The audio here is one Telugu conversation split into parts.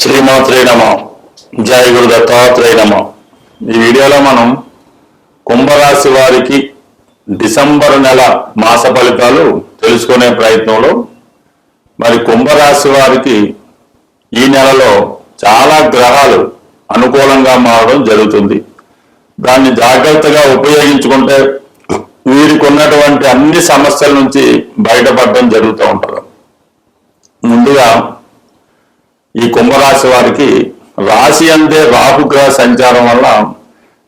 శ్రీమాత్రే నమ. జయ గురు దత్తాత్రేయ నమ. ఈ వీడియోలో మనం కుంభరాశి వారికి డిసెంబర్ నెల మాస ఫలితాలు తెలుసుకునే ప్రయత్నంలో మరి కుంభరాశి వారికి ఈ నెలలో చాలా గ్రహాలు అనుకూలంగా మారడం జరుగుతుంది. దాన్ని జాగ్రత్తగా ఉపయోగించుకుంటే వీరికి ఉన్నటువంటి అన్ని సమస్యల నుంచి బయటపడడం జరుగుతూ ఉంటుంది. ముందుగా ఈ కుంభరాశి వారికి రాశి అందే రాహుగ్రహ సంచారం వల్ల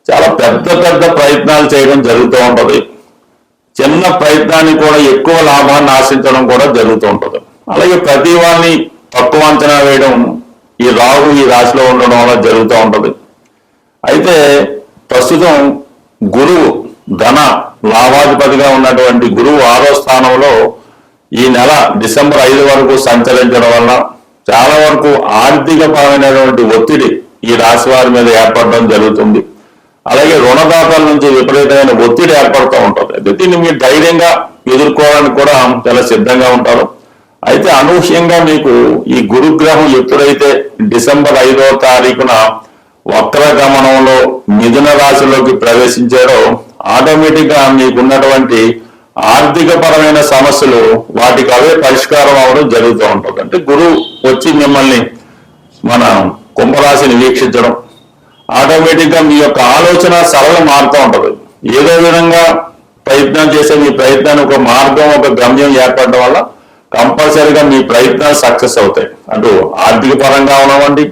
చాలా పెద్ద పెద్ద ప్రయత్నాలు చేయడం జరుగుతూ ఉంటుంది. చిన్న ప్రయత్నాన్ని కూడా ఎక్కువ లాభాన్ని ఆశించడం కూడా జరుగుతూ ఉంటుంది. అలాగే ప్రతి వాళ్ళని తక్కువ అంచనా వేయడం ఈ రాహు ఈ రాశిలో ఉండడం వల్ల జరుగుతూ ఉంటుంది. అయితే ప్రస్తుతం గురువు ధన లాభాధిపతిగా ఉన్నటువంటి గురువు ఆరో స్థానంలో ఈ నెల డిసెంబర్ ఐదు వరకు సంచరించడం వల్ల చాలా వరకు ఆర్థిక పరమైనటువంటి ఒత్తిడి ఈ రాశి వారి మీద ఏర్పడడం జరుగుతుంది. అలాగే రుణదాతల నుంచి విపరీతమైన ఒత్తిడి ఏర్పడుతూ ఉంటుంది. అయితే దీన్ని మీరు ధైర్యంగా ఎదుర్కోవడానికి కూడా చాలా సిద్ధంగా ఉంటారు. అయితే అనూహ్యంగా మీకు ఈ గురుగ్రహం ఎప్పుడైతే డిసెంబర్ ఐదవ తారీఖున వక్ర గమనంలో మిథున రాశిలోకి ప్రవేశించారో ఆటోమేటిక్గా మీకున్నటువంటి ఆర్థిక పరమైన సమస్యలు వాటికి అవే పరిష్కారం అవడం జరుగుతూ ఉంటుంది. అంటే గురువు వచ్చి మిమ్మల్ని మన కుంభరాశిని వీక్షించడం ఆటోమేటిక్గా మీ యొక్క ఆలోచన సరళ మారుతూ ఉంటుంది. ఏదో విధంగా ప్రయత్నం చేసే మీ ప్రయత్నాన్ని ఒక మార్గం ఒక గమ్యం ఏర్పడడం వల్ల కంపల్సరీగా మీ ప్రయత్నాలు సక్సెస్ అవుతాయి. అటు ఆర్థిక పరంగా ఉండవండి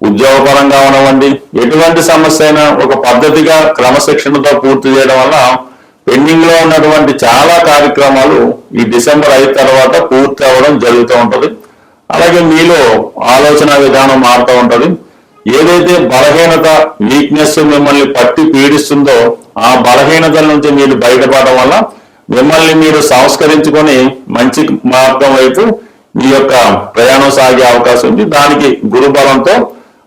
ఉద్యోగ పరంగా ఉండవండి ఎటువంటి సమస్య అయినా ఒక పద్ధతిగా క్రమశిక్షణతో పూర్తి చేయడం వల్ల పెండింగ్లో ఉన్నటువంటి చాలా కార్యక్రమాలు ఈ డిసెంబర్ ఐదు తర్వాత పూర్తి అవ్వడం జరుగుతూ ఉంటది. అలాగే మీలో ఆలోచన విధానం మారుతూ ఉంటది. ఏదైతే బలహీనత వీక్నెస్ మిమ్మల్ని పట్టి పీడిస్తుందో ఆ బలహీనతల నుంచి మీరు బయటపడడం వల్ల మిమ్మల్ని మీరు సంస్కరించుకొని మంచి మార్గం వైపు మీ యొక్క ప్రయాణం సాగే అవకాశం ఉంది. దానికి గురు బలంతో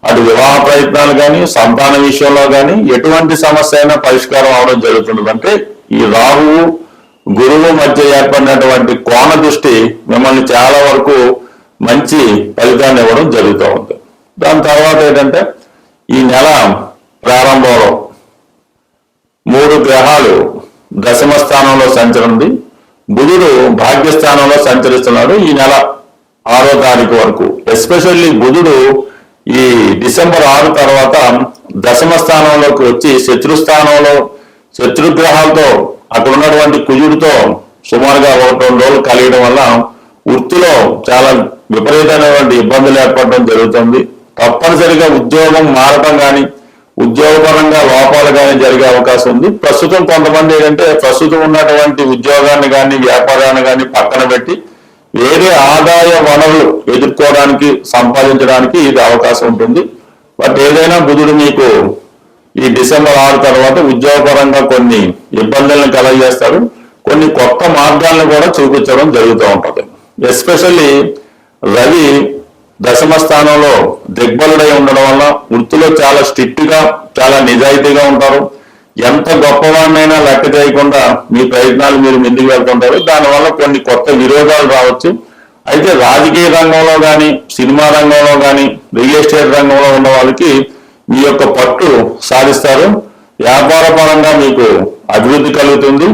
అటు వివాహ ప్రయత్నాలు కానీ సంతాన విషయంలో కానీ ఎటువంటి సమస్య అయినా పరిష్కారం అవడం జరుగుతుంది అంటే ఈ రాహువు గురువు మధ్య ఏర్పడినటువంటి కోణ దృష్టి మిమ్మల్ని చాలా వరకు మంచి ఫలితాన్ని ఇవ్వడం జరుగుతూ ఉంది. దాని తర్వాత ఏంటంటే ఈ నెల ప్రారంభంలో మూడు గ్రహాలు దశమ స్థానంలో సంచరింది. బుధుడు భాగ్యస్థానంలో సంచరిస్తున్నాడు ఈ నెల ఆరో తారీఖు వరకు. ఎస్పెషల్లీ బుధుడు ఈ డిసెంబర్ ఆరు తర్వాత దశమ స్థానంలోకి వచ్చి శత్రుస్థానంలో శత్రుగ్రహాలతో అక్కడ ఉన్నటువంటి కుజుడితో సుమారుగా ఒక రెండు రోజులు కలిగడం వల్ల వృత్తిలో చాలా విపరీతమైనటువంటి ఇబ్బందులు ఏర్పడడం జరుగుతుంది. తప్పనిసరిగా ఉద్యోగం మారటం కానీ ఉద్యోగపరంగా లోపాలు కానీ జరిగే అవకాశం ఉంది. ప్రస్తుతం కొంతమంది ఏంటంటే ప్రస్తుతం ఉన్నటువంటి ఉద్యోగాన్ని కానీ వ్యాపారాన్ని కానీ పక్కన పెట్టి వేరే ఆదాయ వనరులు ఎదుర్కోవడానికి సంపాదించడానికి ఇది అవకాశం ఉంటుంది. బట్ ఏదైనా బుధుడు మీకు ఈ డిసెంబర్ ఆరు తర్వాత ఉద్యోగపరంగా కొన్ని ఇబ్బందులను కలగజేస్తాడు కొన్ని కొత్త మార్గాలను కూడా చూపించడం జరుగుతూ ఉంటుంది. ఎస్పెషల్లీ రవి దశమ స్థానంలో దిగ్బలుడై ఉండడం వల్ల వృత్తిలో చాలా స్ట్రిక్ట్గా చాలా నిజాయితీగా ఉంటారు. ఎంత గొప్పవాడినైనా లెక్క చేయకుండా మీ ప్రయత్నాలు మీరు ముందుకు వెళ్తుంటారు. దానివల్ల కొన్ని కొత్త విరోధాలు రావచ్చు. అయితే రాజకీయ రంగంలో కానీ సినిమా రంగంలో కానీ రియల్ ఎస్టేట్ రంగంలో ఉన్న వాళ్ళకి మీ యొక్క పట్టు సాధిస్తారు. వ్యాపార పరంగా మీకు అభివృద్ధి కలుగుతుంది.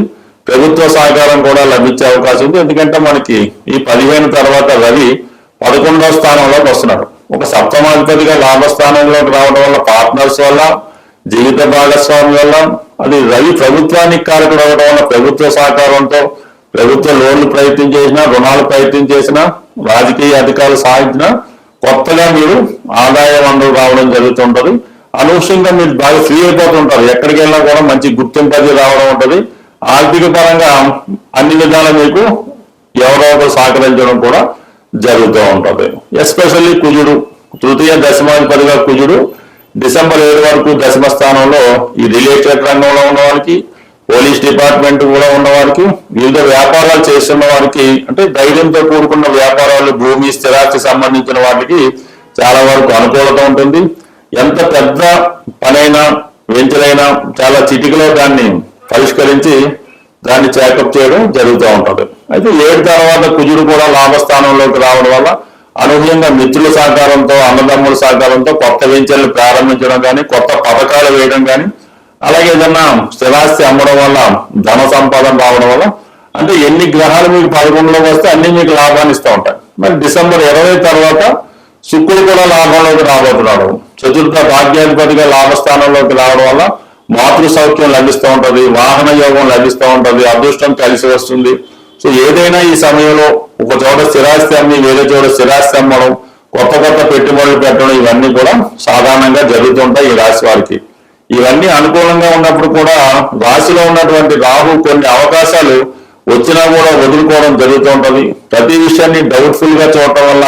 ప్రభుత్వ సహకారం కూడా లభించే అవకాశం ఉంది. ఎందుకంటే మనకి ఈ పదిహేను తర్వాత రవి పదకొండవ స్థానంలోకి వస్తున్నాడు. ఒక సప్తమాధిపతిగా లాభస్థానంలోకి రావడం వల్ల పార్ట్నర్స్ వల్ల జీవిత భాగస్వామి వల్ల అది రవి ప్రభుత్వానికి కారకుడు అవడం వల్ల ప్రభుత్వ సహకారంతో ప్రభుత్వ లోన్లు ప్రయత్నం చేసినా రుణాలు ప్రయత్నం చేసినా రాజకీయ అధికారులు సాధించినా కొత్తగా మీరు ఆదాయ వనరులు రావడం జరుగుతుంటది. అనవసరంగా మీరు బాగా ఫ్రీ అయిపోతుంటారు. ఎక్కడికి వెళ్ళినా కూడా మంచి గుర్తింపు అది రావడం ఉంటది. ఆర్థిక పరంగా అన్ని విధాలా మీకు ఎవరో ఒకరు సహకరించడం కూడా జరుగుతూ ఉంటది. ఎస్పెషల్లీ కుజుడు తృతీయ దశమాధిపతిగా కుజుడు డిసెంబర్ ఏడు వరకు దశమ స్థానంలో ఈ రియల్ ఎస్టేట్ రంగంలో ఉన్న వారికి పోలీస్ డిపార్ట్మెంట్ కూడా ఉన్న వారికి వివిధ వ్యాపారాలు చేస్తున్న వారికి అంటే ధైర్యంతో కూడుకున్న వ్యాపారాలు భూమి స్థిరాస్తి సంబంధించిన వాటికి చాలా వరకు అనుకూలత ఉంటుంది. ఎంత పెద్ద పనైనా వెంచరైనా చాలా చిటికలో దాన్ని పరిష్కరించి దాన్ని చేకప్ చేయడం జరుగుతూ ఉంటుంది. అయితే ఏడు తర్వాత కుజుడు కూడా లాభస్థానంలోకి రావడం వల్ల అనూహ్యంగా మిత్రుల సహకారంతో అన్నదమ్ముల సహకారంతో కొత్త వెంచర్లు ప్రారంభించడం కానీ కొత్త పథకాలు వేయడం కానీ అలాగే ఏదన్నా స్థిరాస్తి అమ్మడం వల్ల ధన సంపాదన రావడం వల్ల అంటే ఎన్ని గ్రహాలు మీకు పదకొండులోకి వస్తే అన్ని మీకు లాభాన్ని ఇస్తూ ఉంటాయి. మరి డిసెంబర్ ఇరవై తర్వాత శుక్రుడు కూడా లాభంలోకి రాబోతున్నాడు. చతుర్థ భాగ్యాధిపతిగా లాభస్థానంలోకి రావడం వల్ల మాతృ సౌఖ్యం లభిస్తూ ఉంటది వాహన యోగం లభిస్తూ ఉంటది అదృష్టం కలిసి వస్తుంది. సో ఏదైనా ఈ సమయంలో ఒక చోట స్థిరాస్తి అమ్మి వేరే చోట స్థిరాస్తి అమ్మడం కొత్త కొత్త పెట్టుబడులు పెట్టడం ఇవన్నీ కూడా సాధారణంగా జరుగుతుంటాయి ఈ రాశి వారికి. ఇవన్నీ అనుకూలంగా ఉన్నప్పుడు కూడా రాశిలో ఉన్నటువంటి రాహు కొన్ని అవకాశాలు వచ్చినా కూడా వదులుకోవడం జరుగుతూ ఉంటుంది. ప్రతి విషయాన్ని డౌట్ఫుల్గా చూడటం వల్ల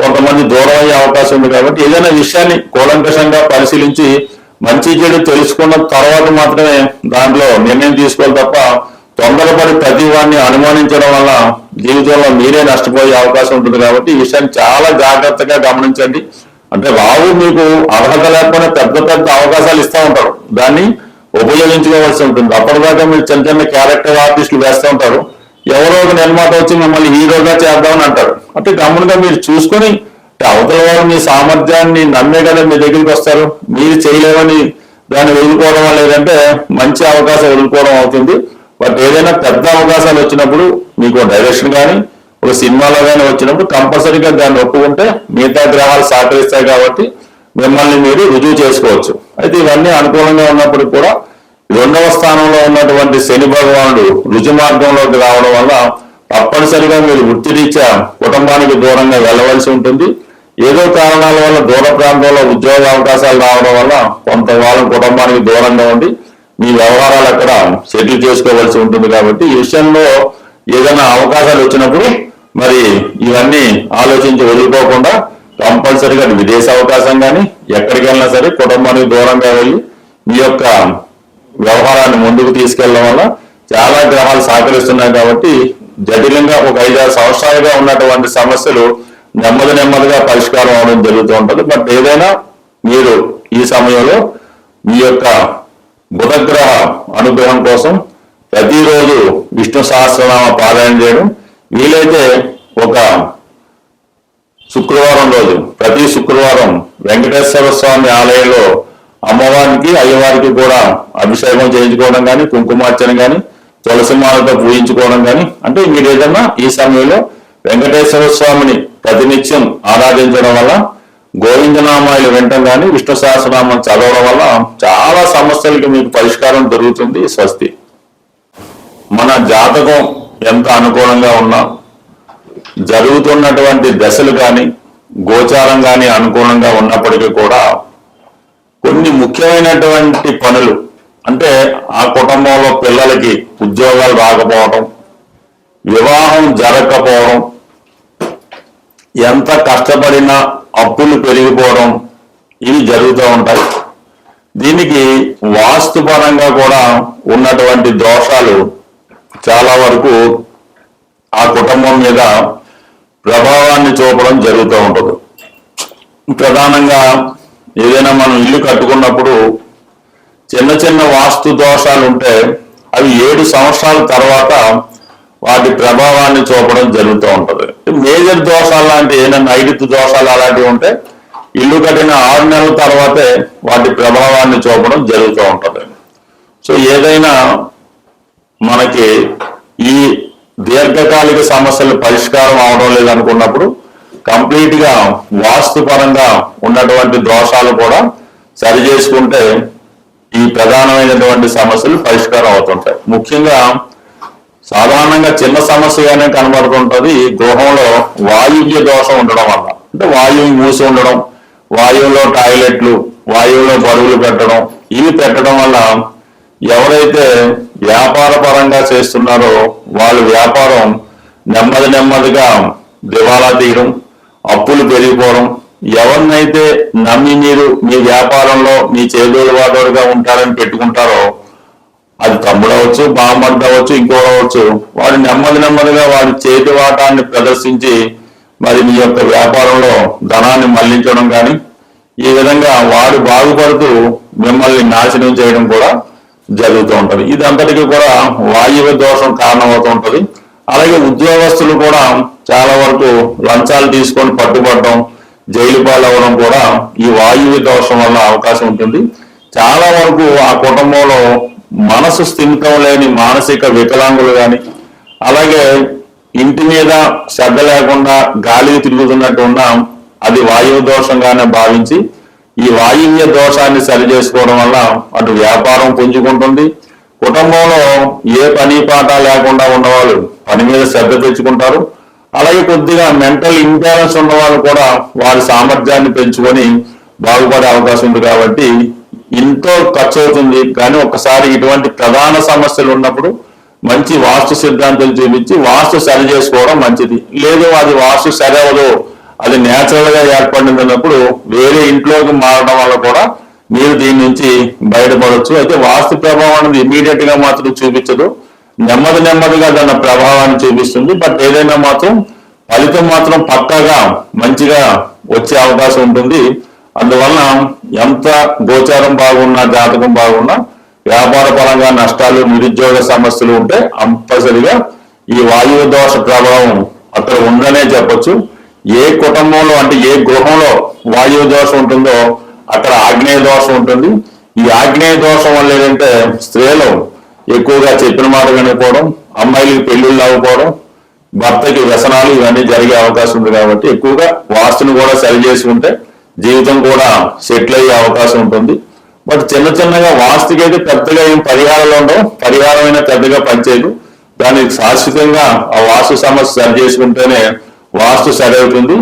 కొంతమంది దూరం అయ్యే అవకాశం ఉంది కాబట్టి ఏదైనా విషయాన్ని కూలంకషంగా పరిశీలించి మంచి చెడు తెలుసుకున్న తర్వాత మాత్రమే దాంట్లో నిర్ణయం తీసుకోవాలి తప్ప తొందరపడి ప్రతి వాడిని అనుమానించడం వల్ల జీవితంలో మీరే నష్టపోయే అవకాశం ఉంటుంది కాబట్టి ఈ విషయాన్ని చాలా జాగ్రత్తగా గమనించండి. అంటే రావు మీకు అర్హత లేకుండా పెద్ద పెద్ద అవకాశాలు ఇస్తూ ఉంటారు. దాన్ని ఉపయోగించుకోవాల్సి ఉంటుంది. అప్పటిదాకా మీరు చిన్న చిన్న క్యారెక్టర్ ఆర్టిస్టులు వేస్తూ ఉంటారు. ఎవరో ఒక నిర్మాత వచ్చి మిమ్మల్ని హీరోగా చేద్దామని అంటారు. అంటే గమ్మునుగా మీరు చూసుకొని అవతల వారు మీ సామర్థ్యాన్ని నమ్మే కదా మీ దగ్గరికి వస్తారు. మీరు చేయలేమని దాన్ని వదులుకోవడం వల్ల మంచి అవకాశం వదులుకోవడం అవుతుంది. బట్ ఏదైనా పెద్ద అవకాశాలు వచ్చినప్పుడు మీకు డైరెక్షన్ కానీ ఒక సినిమాలో కానీ వచ్చినప్పుడు కంపల్సరీగా దాన్ని ఒప్పుకుంటే మిగతా గ్రహాలు సహకరిస్తాయి కాబట్టి మిమ్మల్ని మీరు రుజువు చేసుకోవచ్చు. అయితే ఇవన్నీ అనుకూలంగా ఉన్నప్పుడు కూడా రెండవ స్థానంలో ఉన్నటువంటి శని భగవానుడు రుజు మార్గంలోకి రావడం వల్ల తప్పనిసరిగా మీరు వృత్తిరీత్యా కుటుంబానికి దూరంగా వెళ్ళవలసి ఉంటుంది. ఏదో కారణాల వల్ల దూర ప్రాంతంలో ఉద్యోగ అవకాశాలు రావడం వల్ల కొంత కుటుంబానికి దూరంగా ఉండి మీ వ్యవహారాలు అక్కడ సెటిల్ చేసుకోవాల్సి ఉంటుంది కాబట్టి ఈ విషయంలో ఏదైనా అవకాశాలు వచ్చినప్పుడు మరి ఇవన్నీ ఆలోచించి వదిలిపోకుండా కంపల్సరీగా విదేశ అవకాశం కానీ ఎక్కడికి వెళ్ళినా సరే కుటుంబానికి దూరంగా వెళ్ళి మీ యొక్క వ్యవహారాన్ని ముందుకు తీసుకెళ్ళడం వల్ల చాలా గ్రహాలు సహకరిస్తున్నాయి కాబట్టి జటిలంగా ఒక ఐదారు సంవత్సరాలుగా ఉన్నటువంటి సమస్యలు నెమ్మది నెమ్మదిగా పరిష్కారం అవడం జరుగుతూ ఉంటుంది. బట్ ఏదైనా మీరు ఈ సమయంలో మీ యొక్క బుధగ్రహ అనుగ్రహం కోసం ప్రతిరోజు విష్ణు సహస్రనామ పారాయణ చేయడం వీలైతే ఒక శుక్రవారం రోజు ప్రతి శుక్రవారం వెంకటేశ్వర స్వామి ఆలయంలో అమ్మవారికి అయ్యవారికి కూడా అభిషేకం చేయించుకోవడం కానీ కుంకుమార్చన కానీ తులసిమాలతో పూజించుకోవడం కానీ అంటే మీరు ఏదన్నా ఈ సమయంలో వెంకటేశ్వర స్వామిని ప్రతినిత్యం ఆరాధించడం వల్ల గోవిందనామాలు వినటం కానీ విష్ణు సహస్రనామం చదవడం వల్ల చాలా సమస్యలకి మీకు పరిష్కారం దొరుకుతుంది స్వస్తి. మన జాతకం ఎంత అనుకూలంగా ఉన్నా జరుగుతున్నటువంటి దశలు కానీ గోచారం కానీ అనుకూలంగా ఉన్నప్పటికీ కూడా కొన్ని ముఖ్యమైనటువంటి పనులు అంటే ఆ కుటుంబంలో పిల్లలకి ఉద్యోగాలు రాకపోవడం వివాహం జరగకపోవడం ఎంత కష్టపడినా అప్పులు పెరిగిపోవడం ఇవి జరుగుతూ ఉంటాయి. దీనికి వాస్తుపరంగా కూడా ఉన్నటువంటి దోషాలు చాలా వరకు ఆ కుటుంబం మీద ప్రభావాన్ని చూపడం జరుగుతూ ఉంటుంది. ప్రధానంగా ఏదైనా మనం ఇల్లు కట్టుకున్నప్పుడు చిన్న చిన్న వాస్తు దోషాలు ఉంటే అవి ఏడు సంవత్సరాల తర్వాత వాటి ప్రభావాన్ని చూపడం జరుగుతూ ఉంటుంది. మేజర్ దోషాలు లాంటి ఏదైనా నైరుతి దోషాలు అలాంటివి ఉంటే ఇల్లు కట్టిన ఆరు నెలల తర్వాతే వాటి ప్రభావాన్ని చూపడం జరుగుతూ ఉంటుంది. సో ఏదైనా మనకి ఈ దీర్ఘకాలిక సమస్యలు పరిష్కారం అవడం లేదనుకున్నప్పుడు కంప్లీట్గా వాస్తుపరంగా ఉన్నటువంటి దోషాలు కూడా సరి చేసుకుంటే ఈ ప్రధానమైనటువంటి సమస్యలు పరిష్కారం అవుతుంటాయి. ముఖ్యంగా సాధారణంగా చిన్న సమస్యగానే కనబడుతుంటది గృహంలో వాయువ్య దోషం ఉండడం వల్ల. అంటే వాయువు మూసి ఉండడం వాయువులో టాయిలెట్లు వాయువులో బరువులు పెట్టడం ఇవి పెట్టడం వల్ల ఎవరైతే వ్యాపార పరంగా చేస్తున్నారో వాళ్ళ వ్యాపారం నెమ్మది నెమ్మదిగా దివాలా తీయడం అప్పులు పెరిగిపోవడం ఎవరినైతే నమ్మి మీరు మీ వ్యాపారంలో మీ చేదోడు వాదోడుగా ఉంటారని పెట్టుకుంటారో అది తమ్ముడవచ్చు అవ్వచ్చు అవ్వచ్చు ఇంకో అవ్వచ్చు వాడు నెమ్మది నెమ్మదిగా వాడి చేతి వాటాన్ని ప్రదర్శించి మరి మీ యొక్క వ్యాపారంలో ధనాన్ని మళ్ళించడం కానీ ఈ విధంగా వాడు బాగుపడుతూ మిమ్మల్ని నాశనం చేయడం కూడా జరుగుతూ ఉంటది. ఇదంతటికీ కూడా వాయువ దోషం కారణమవుతూ ఉంటది. అలాగే ఉద్యోగస్తులు కూడా చాలా వరకు లంచాలు తీసుకొని పట్టుబడడం జైలు పాలవడం కూడా ఈ వాయువు దోషం వల్ల అవకాశం ఉంటుంది. చాలా వరకు ఆ కుటుంబంలో మనసు స్థిమితం లేని మానసిక వికలాంగులు కానీ అలాగే ఇంటి మీద శ్రద్ధ లేకుండా గాలికి తిరుగుతున్నట్టు ఉన్న అది వాయువు దోషంగానే భావించి ఈ వాయువ్య దోషాన్ని సరి చేసుకోవడం వల్ల అటు వ్యాపారం పుంజుకుంటుంది. కుటుంబంలో ఏ పని పాట లేకుండా ఉన్నవాళ్ళు పని మీద శ్రద్ధ తెచ్చుకుంటారు. అలాగే కొద్దిగా మెంటల్ ఇంబ్యాలెన్స్ ఉన్న వాళ్ళు కూడా వారి సామర్థ్యాన్ని పెంచుకొని బాగుపడే అవకాశం ఉంది కాబట్టి ఎంతో ఖర్చు అవుతుంది కానీ ఒకసారి ఇటువంటి ప్రధాన సమస్యలు ఉన్నప్పుడు మంచి వాస్తు సిద్ధాంతం చూపించి వాస్తు సరి చేసుకోవడం మంచిది. లేదు అది వాస్తు సరి అవ్వదు. అది న్యాచురల్గా ఏర్పడింది అన్నప్పుడు వేరే ఇంట్లోకి మారడం వల్ల కూడా మీరు దీని నుంచి బయటపడవచ్చు అయితే వాస్తు ప్రభావం అనేది ఇమీడియట్గా మాత్రం చూపించదు. నెమ్మది నెమ్మదిగా దాని ప్రభావాన్ని చూపిస్తుంది. బట్ ఏదైనా మాత్రం ఫలితం మాత్రం పక్కాగా మంచిగా వచ్చే అవకాశం ఉంటుంది. అందువలన ఎంత గోచారం బాగున్నా జాతకం బాగున్నా వ్యాపార పరంగా నష్టాలు నిరుద్యోగ సమస్యలు ఉంటే కంపల్సరిగా ఈ వాయువు దోష ప్రభావం అక్కడ ఉండనే చెప్పచ్చు. ఏ కుటుంబంలో అంటే ఏ గృహంలో వాయువు దోషం ఉంటుందో అక్కడ ఆగ్నేయ దోషం ఉంటుంది. ఈ ఆగ్నేయ దోషం వల్ల ఏంటంటే స్త్రీలు ఎక్కువగా చెప్పిన మాట వినకపోవడం అమ్మాయిలకి పెళ్ళిళ్ళు అవ్వకపోవడం భర్తకి వ్యసనాలు ఇవన్నీ జరిగే అవకాశం ఉంది కాబట్టి ఎక్కువగా వాస్తుని కూడా సరి చేసుకుంటే జీవితం కూడా సెటిల్ అయ్యే అవకాశం ఉంటుంది. బట్ చిన్న చిన్నగా వాస్తుకి అయితే పెద్దగా ఏం పరిహారాలు ఉండవు. పరిహారం అయినా పెద్దగా పనిచేయదు. దానికి శాశ్వతంగా ఆ వాస్తు సమస్య సరి చేసుకుంటేనే వాస్తు సరి అవుతుంది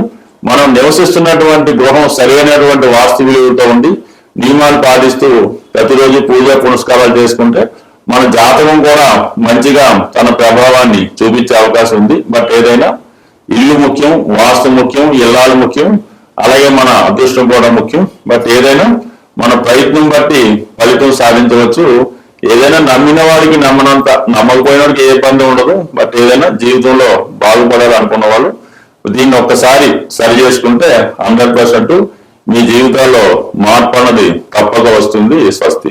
మనం నివసిస్తున్నటువంటి గృహం సరైనటువంటి వాస్తు విలువతో ఉండి నియమాలు పాటిస్తూ ప్రతిరోజు పూజ పునస్కారాలు చేసుకుంటే మన జాతకం కూడా మంచిగా తన ప్రభావాన్ని చూపించే అవకాశం ఉంది. బట్ ఏదైనా ఇల్లు ముఖ్యం వాస్తు ముఖ్యం ఇల్లాలు ముఖ్యం అలాగే మన అదృష్టం కూడా ముఖ్యం. బట్ ఏదైనా మన ప్రయత్నం బట్టి ఫలితం సాధించవచ్చు. ఏదైనా నమ్మిన వాడికి నమ్మనంత నమ్మకపోయిన వాడికి ఏ ఇబ్బంది ఉండదు. బట్ ఏదైనా జీవితంలో బాగుపడాలి అనుకున్న వాళ్ళు దీన్ని ఒక్కసారి సరి చేసుకుంటే హండ్రెడ్ పర్సెంట్ మీ జీవితాల్లో మార్పు అన్నది తప్పక వస్తుంది స్వస్తి.